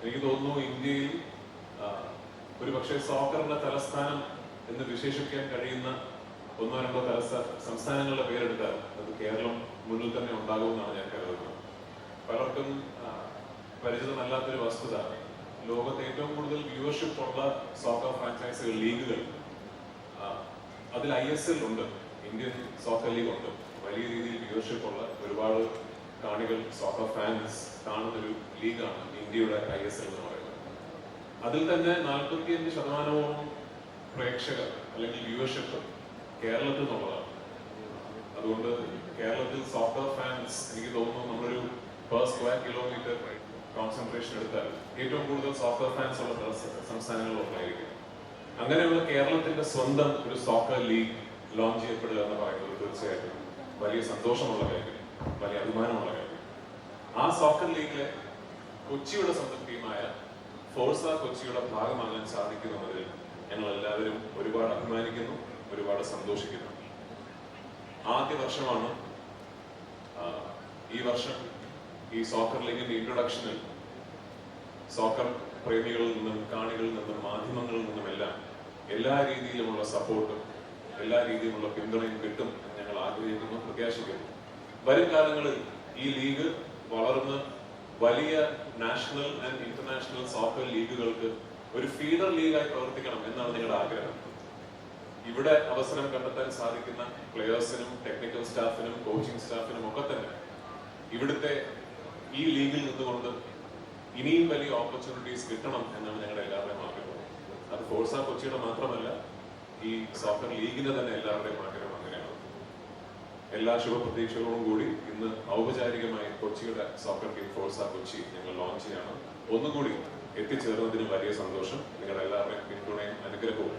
എനിക്ക് തോന്നുന്നു ഇന്ത്യയിൽ ഒരു പക്ഷേ സോക്കറിന്റെ തലസ്ഥാനം എന്ന് വിശേഷിപ്പിക്കാൻ കഴിയുന്ന ഒന്നോ രണ്ടോ തലസ്ഥ സംസ്ഥാനങ്ങളുടെ പേരെടുത്താൽ അത് കേരളം മുന്നിൽ തന്നെ ഉണ്ടാകുമെന്നാണ് ഞാൻ കരുതുന്നത്. പലർക്കും പരിചിതമല്ലാത്തൊരു വസ്തുത ലോകത്ത് ഏറ്റവും കൂടുതൽ വ്യൂവർഷിപ്പ് ഉള്ള സോക്കർ ഫ്രാഞ്ചൈസുകൾ ലീഗുകൾ അതിൽ ഐ എസ് എൽ ഉണ്ട്. ഇന്ത്യൻ സോക്കർ ലീഗ് ഉണ്ട്. വലിയ രീതിയിൽ വ്യൂവർഷിപ്പ് ഉള്ള ഒരുപാട് കാണികൾ സോക്കർ ഫാൻസ് കാണുന്ന ഒരു ലീഗാണ് ഇന്ത്യയുടെ ഐ എസ് എൽ എന്ന് പറയുന്നത്. അതിൽ തന്നെ നാൽപ്പത്തിയഞ്ച് ശതമാനവും പ്രേക്ഷകർ അല്ലെങ്കിൽ വ്യൂവർഷിപ്പ് കേരളത്തിൽ നിന്നുള്ളതാണ്. അതുകൊണ്ട് കേരളത്തിൽ സോഫ്റ്റ്വെയർ ഫാൻസ് എനിക്ക് തോന്നുന്നു നമ്മളൊരു പെർ സ്ക്വയർ കിലോമീറ്റർ കോൺസെൻട്രേഷൻ എടുത്താൽ ഏറ്റവും കൂടുതൽ സോഫ്റ്റ്വെയർ ഫാൻസ് ഉള്ള സംസ്ഥാനങ്ങളിൽ അങ്ങനെയുള്ള കേരളത്തിന്റെ സ്വന്തം ഒരു സോക്കർ ലീഗ് ലോഞ്ച് ചെയ്യപ്പെടുക എന്ന് പറയുന്നത് തീർച്ചയായിട്ടും വലിയ സന്തോഷമുള്ള കാര്യം വലിയ അഭിമാനമുള്ള കാര്യം. ആ സോക്കർ ലീഗിലെ കൊച്ചിയുടെ സംതൃപ്തിയുമായ ഫോഴ്സ കൊച്ചിയുടെ ഭാഗമാകാൻ സാധിക്കുന്നതിൽ ഞങ്ങൾ എല്ലാവരും ഒരുപാട് അഭിമാനിക്കുന്നു ഒരുപാട് സന്തോഷിക്കുന്നു. ആദ്യ വർഷമാണ് ഈ വർഷം ഈ സോക്കർ ലീഗിന്റെ ഇൻട്രൊഡക്ഷനിൽ സോക്കർ പ്രേമികളിൽ നിന്നും കാണികളിൽ നിന്നും മാധ്യമങ്ങളിൽ നിന്നുമെല്ലാം എല്ലാ രീതിയിലുമുള്ള സപ്പോർട്ടും എല്ലാ രീതിയിലുള്ള പിന്തുണയും കിട്ടും എന്ന് ഞങ്ങൾ ആഗ്രഹിക്കുന്നു പ്രത്യാശിക്കുന്നു. വരും കാലങ്ങളിൽ ഈ ലീഗ് വളർന്ന് വലിയ നാഷണൽ ആൻഡ് ഇന്റർനാഷണൽ സോക്കർ ലീഗുകൾക്ക് ഒരു ഫീഡർ ലീഗായി പ്രവർത്തിക്കണം എന്നാണ് നിങ്ങളുടെ ആഗ്രഹം. ഇവിടെ അവസരം കണ്ടെത്താൻ സാധിക്കുന്ന പ്ലെയേഴ്സിനും ടെക്നിക്കൽ സ്റ്റാഫിനും കോച്ചിങ് സ്റ്റാഫിനും ഒക്കെ തന്നെ ഇവിടുത്തെ ഈ ലീഗിൽ നിന്നുകൊണ്ട് ഇനിയും വലിയ ഓപ്പർച്യൂണിറ്റീസ് കിട്ടണം എന്നാണ് ഞങ്ങളുടെ എല്ലാവരുടെയും ആഗ്രഹം. അത് ഫോഴ്സ കൊച്ചിയുടെ മാത്രമല്ല ഈ സോക്കർ ലീഗിന്റെ തന്നെ എല്ലാവരുടെയും ആഗ്രഹം അങ്ങനെയാണ് എല്ലാ ശുഭപ്രതീക്ഷകളോടും കൂടി ഇന്ന് ഔപചാരികമായി കൊച്ചിയുടെ സോക്കർ ടീം ഫോഴ്സ കൊച്ചി ഞങ്ങൾ ലോഞ്ച് ചെയ്യാണ്. ഒന്നുകൂടി എത്തിച്ചേർന്നതിന് വലിയ സന്തോഷം. നിങ്ങളുടെ എല്ലാവരുടെയും പിന്തുണയും അനുഗ്രഹവും